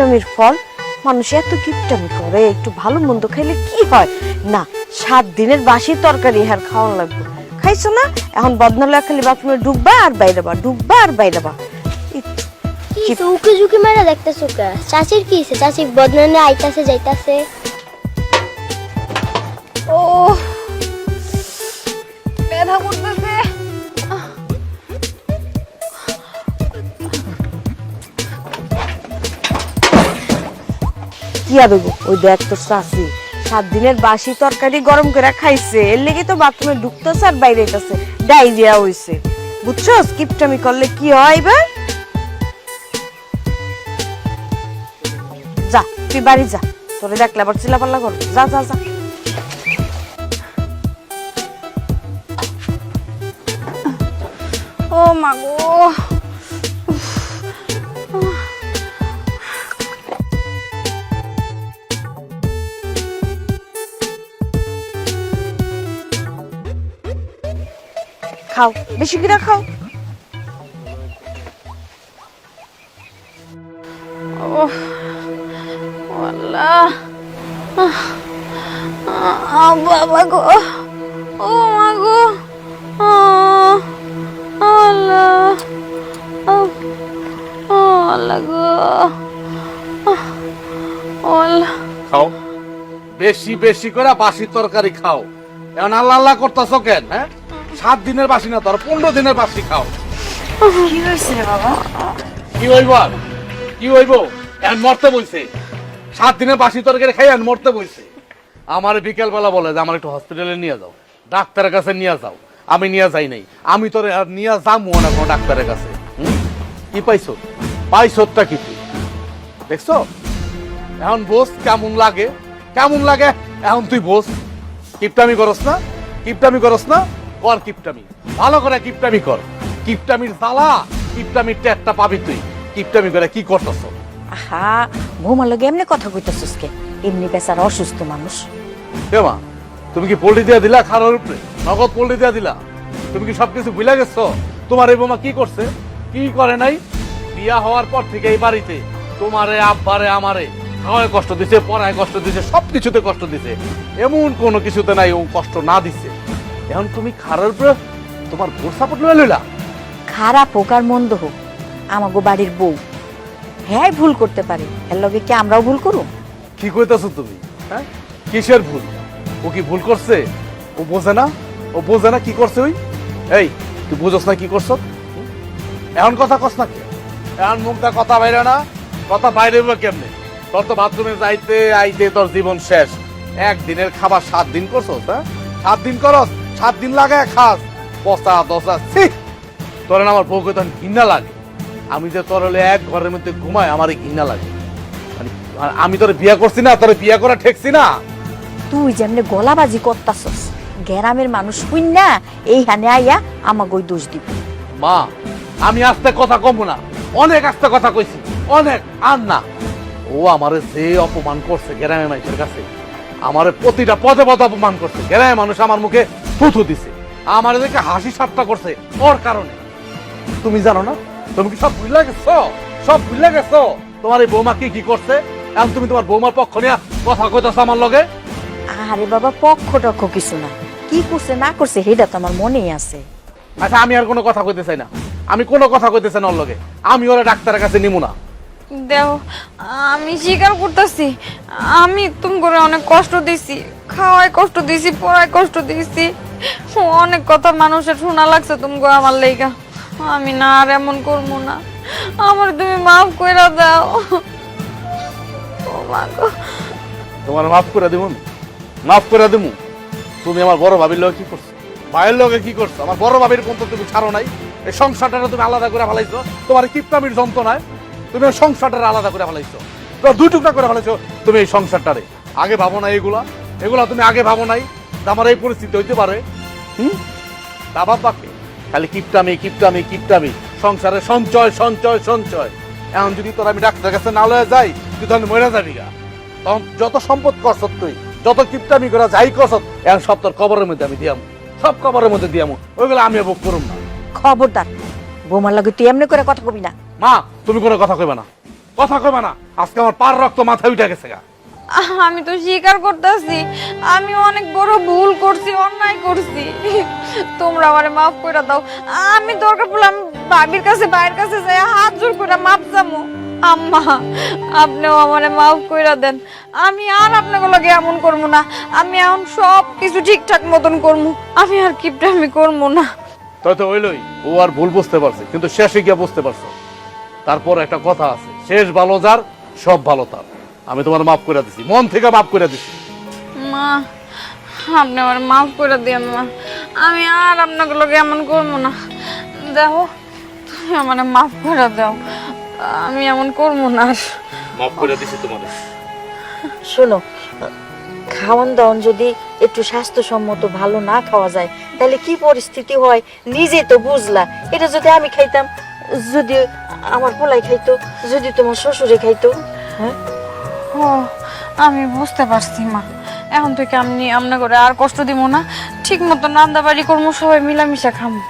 কিপটামির ফল মানুষ এত কিপটামি করে একটু ভালো মন্দ খাইলে কি হয়? না সাত দিনের বাসি তরকারি হার খাওয়ান লাগবে। খাইছো না? এখন বদনালে খালি বাথরুমে ডুববা আর বাইরে বা ডুববা আর বাইরে বা। কি উকি ঝুঁকি মেরে দেখতেছো কে? চাচির কি হইছে? চাচি বদনানে আইতাছে যাইতাছে। ও ব্যথা করতেছে। কি হবে গো ওই দেখ তো শাসি সাত দিনের বাসি তরকারি গরম করে খাইছে, এর লেগে তো বাথরুমে ঢুকতেছে আর বাইরে যেতেছে ডায়রিয়া হইছে। বুঝছ কিপটামি করলে কি হয় এবার যা, তুই বাড়ি যা। তোরে দেখলে আবার চিলাপাল্লা কর যা যা যা। ও মা খাও, বেশি করে খাও। বাবা গো। ও মা গো। খাও। বেশি বেশি করে বাসি তরকারি খাও। এখন আল্লাহ আল্লাহ করতেছ কেন হ্যাঁ? সাত দিনের বাসি না তোর পনেরো দিনের বাসি খাও। কি হয়েছে রে বাবা? কি হইব আর? কি হইব? এখন মরতে বইছে সাত দিনের বাসি তরকারি খাই এখন মরতে বইছে আমার বিকেল বেলা বলে যে আমার একটু হসপিটালে নিয়ে যাও। ডাক্তারের কাছে নিয়ে যাও। আমি নিয়ে যাই নাই। আমি তোর আর নিয়ে যাব না কোনো ডাক্তারের কাছে? কি পাইছো? পাইছোটা কি তুই? দেখছ? এখন বোস কেমন লাগে? কেমন লাগে? এখন তুই বোস। কিপটামি করস না? কিপটামি করস না? কর কিপটামি। ভালো করে কিপটামি কর। কিপটামির জ্বালা কিপটামির টেটটা পাবি তুই। কিপটামি করে কি করতেছ? আহা ঘুমার লগে এমনি কথা কইতাছিস কে? এমনি বেচারা অসুস্থ মানুষ। মা তুমি কি পোল্ট্রি দিয়া দিলা খারার উপরে? নগদ পোল্ট্রি দিয়া দিলা? তুমি কি সবকিছু ভুলে গেছো? তোমার এই বোমা কি করছে? কি করে নাই? বিয়া হওয়ার পর থেকে এই বাড়িতে তোমারে আব্বারে আমারে খাওয়ায় কষ্ট দিছে পড়ায় কষ্ট দিছে সবকিছুতে কষ্ট দিছে। এমন কোনো কিছুতে নাই ও কষ্ট না দিছে। এখন তুমি খারার উপরে তোমার ভোট সাপোর্ট লয়ে লইলা? খারাপ হোক আর মন্দ হোক আমাগো বাড়ির বউ। হ্যাঁ ভুল করতে পারে এর লগে কি আমরাও ভুল করুম? কি কইতাছো তুমি হ্যাঁ? কিসের ভুল? ও কি ভুল করছে? ও বোঝে না? ও বোঝে না কি করছে ওই? এই তুই বুঝোস না কি করছ? এখন কথা কস না কে এখন মুখটা কথা বাইরে না কথা বাইরে হইবে কেমনে? তোর তো বাথরুমে যাইতে আইতে তোর জীবন শেষ। একদিনের খাবার সাত দিন করছস হ্যাঁ? সাত দিন করস? সাত দিন লাগায় খাস পচা দশা ছি। তোর আমার বউকে তখন ঘৃণা লাগে। আমি যে তোর হলে এক ঘরের মধ্যে ঘুমাই আমার ঘৃণা লাগে। মানে আমি তোর বিয়া করছি না তোর বিয়া করা ঠেকছি না। তুই যেমনি গলাবাজি করতাছস গ্রামের মানুষ হইন না এই হানে আইয়া আমাগো দোষ দিব। মা আমি আস্তে কথা কম না। অনেক আস্তে কথা কইছি অনেক আর না। ও আমারে যে অপমান করছে গ্রামের মানুষের কাছে আমারে প্রতিটা পদে পদে অপমান করছে। গ্রামের মানুষ আমার মুখে থুথু দিছে। আমার দেখে হাসি ঠাট্টা করছে ওর কারণে। তুমি জানো না? তুমি কি সব ভুলে গেছো? সব ভুলে গেছো? তোমার এই বৌমা কি কি করছে? এখন তুমি তোমার বৌমার পক্ষ নিয়ে কথা কইতাছো আমার লগে? আরে বাবা পক্ষ টক্ষ কিছু না। কি করছে না করছে সেটা তো আমার মনেই আছে। আচ্ছা আমি আর কোনো কথা কইতে চাই না। আমি কোনো কথা কইতে চাই না ওর লগে। আমি ওরা ডাক্তারের কাছে নিমু না। দেও আমি স্বীকার করতেছি। আমি তুমি করে অনেক কষ্ট দিছি। খাওয়ায় কষ্ট দিছি পড়ায় কষ্ট দিছি। অনেক কথা মানুষের শোনা লাগছে তুমি আমার লেগা। আমি না আর এমন করব না। আমার তুমি মাফ করে দাও। তোমার মাফ করে দিব মাফ করে দিব। তুমি আমার বড় ভাবির লোক কি করছ? ভাইয়ের লগে কি করছ? আমার বড় ভাবির কোন তুমি ছাড়ো নাই। এই সংসারটা তুমি আলাদা করে ফেলাইছো। তোমার কিপটামির যন্ত্রণায় তুমি সংসারটা আলাদা করে ফেলাইছো। তোমার দুই টুকরা করে ফেলাইছো তুমি এই সংসারটারে। আগে ভাবো না এগুলা। এগুলা তুমি আগে ভাবো নাই। আমার এই পরিস্থিতি হইতে পারে। হুম? তা বাবাকে খালি কিপটামি কিপটামি কিপটামি। সংসারে সঞ্চয় সঞ্চয় সঞ্চয়। এখন যদি তোর আমি ডাক্তারের কাছে না লয়ে যাই তুই তখন মরে যাবি গা। তখন যত সম্পদ করছ তুই যত কিপটামি করা যাই করছ এখন সব তোর কবরের মধ্যে আমি দিয়াম সব কবরের মধ্যে দিয়াম ওইগুলো আমি বুক করুম না। খবরদার বৌমার লগে তুই এমনি করে কথা কবি না। মা তুমি কোনো কথা কইবা না। কথা কবে না আজকে আমার পার রক্ত মাথায় উঠে গেছে গা। আমি তো স্বীকার করতেছি, আমি অনেক বড় ভুল করছি, অন্যায় করছি। তোমরা আমারে মাফ করে দাও। আমি দরকার পড়লে আমি ভাবির কাছে, ভাইয়ের কাছে যাই হাত জোর করে মাপ চামো আম্মা, আপনিও আমারে মাফ করে দেন। আমি আর আপনাকে লগে এমন করব না। আমি এখন সব কিছু ঠিকঠাক মতন করব আমি আর কিপটামি করব না। তাই তো হইলই, ও আর ভুল বুঝতে পারছে, কিন্তু শেষে গিয়ে বুঝতে পারছ। তারপর একটা কথা আছে, শেষ ভালো যার, সব ভালো তার। আমি তোমার মাফ করে দিছি মন থেকে মাফ করে দিছি। মা আপনি আমার মাফ করে দিন মা। আমি আর আপনাকে লোক এমন করব না। দেখো তুমি আমার মাফ করে দাও। আমি এমন করব না আর। মাফ করে দিছি তোমাদের শোনো খাওয়ান দাওয়ান যদি একটু স্বাস্থ্যসম্মত ভালো না খাওয়া যায় তাহলে কি পরিস্থিতি হয়? নিজে তো বুঝলা। এটা যদি আমি খাইতাম যদি আমার পোলাই খাইতো যদি তোমার শ্বশুরে খাইতো হ্যাঁ? ও, আমি বুঝতে পারছি, মা। এখন থেকে আমি আপনার করে আর কষ্ট দিব না। ঠিক মতো নান্দাবাড়ি করব সবাই মিলামিশা খামো।